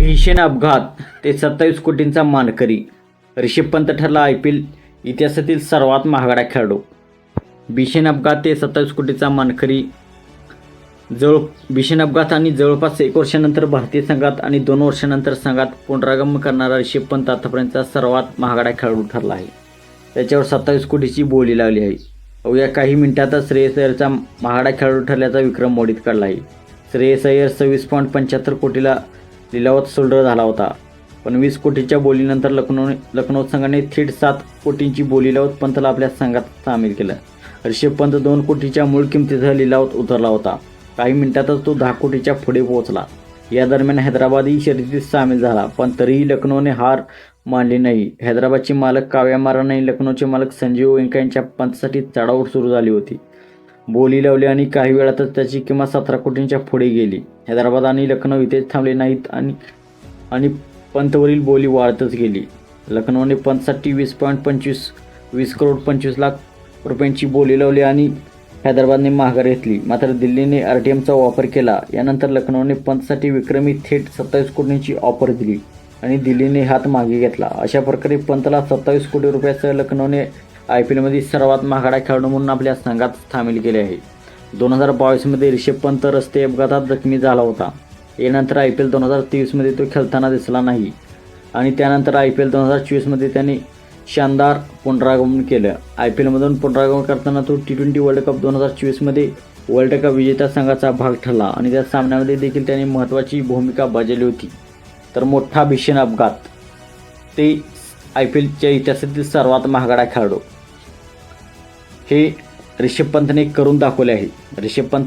भीषण अपघात ते सत्तावीस कोटींचा मानकरी. ऋषभ पंत ठरला आय पी एल इतिहासातील सर्वात महागडा खेळाडू. भीषण अपघात ते सत्तावीस कोटीचा मानकरी. जवळ भीषण अपघात आणि जवळपास एक वर्षानंतर भारतीय संघात आणि दोन वर्षानंतर संघात पुनरागमन करणारा ऋषभ पंत आतापर्यंतचा सर्वात महागडा खेळाडू ठरला आहे. त्याच्यावर सत्तावीस कोटीची बोली लावली आहे. अवघ्या काही मिनिटातच श्रेयस अय्यरचा महागडा खेळाडू ठरल्याचा विक्रम मोडीत काढला आहे. श्रेयस अय्यर सव्वीस पॉईंट पंच्याहत्तर कोटीला लिलावात सोल्डर झाला होता. पण वीस कोटीच्या बोलीनंतर लखनौ लखनौ संघाने थेट सात कोटींची बोली लावत पंतला आपल्या संघात सामील केलं. ऋषभ पंत दोन कोटीच्या मूळ किमतीसह लिलावत उतरला होता. काही मिनिटातच तो दहा कोटीच्या पुढे पोहोचला. या दरम्यान हैदराबादही शर्यतीत सामील झाला पण तरीही लखनौने हार मानली नाही. हैदराबादचे मालक काव्या माराने लखनौचे मालक संजीव वेंका यांच्या पंतसाठी चढाओढ सुरू झाली होती. बोली लावली आणि काही वेळातच त्याची किंमत सतरा कोटींच्या पुढे गेली. हैदराबाद आणि लखनौ इथेच थांबले नाहीत आणि आणि पंतवरील बोली वाढतच गेली. लखनौने पंतसाठी वीस पॉईंट पंचवीस वीस करोड पंचवीस लाख रुपयांची बोली लावली आणि हैदराबादने माघार घेतली. मात्र दिल्लीने आर टी एमचा वापर केला. यानंतर लखनौने पंतसाठी विक्रमी थेट सत्तावीस कोटींची ऑफर दिली आणि दिल्लीने हात मागे घेतला. अशा प्रकारे पंतला सत्तावीस कोटी रुपयासह लखनौने आय पी एलमध्ये सर्वात महागडा खेळाडू म्हणून आपल्या संघात सामील केले आहे. दोन हजार बावीसमध्ये ऋषभ पंत रस्ते अपघातात जखमी झाला होता. यानंतर आय पी एल दोन हजार तेवीसमध्ये तो खेळताना दिसला नाही. आणि त्यानंतर आय पी एल दोन हजार चोवीसमध्ये त्याने शानदार पुनरागमन केलं. आय पी एलमधून पुनरागमन करताना तो टी ट्वेंटी वर्ल्ड कप दोन हजार चोवीसमध्ये वर्ल्ड कप विजेत्या संघाचा भाग ठरला आणि त्या सामन्यामध्ये देखील त्याने महत्त्वाची भूमिका बजावली होती. तर मोठा भीषण अपघात. ते आय पी एलच्या इतिहासातील सर्वात महागडा खेळाडू. हे ऋषभ पंतने करून दाखवले आहे. ऋषभ पंत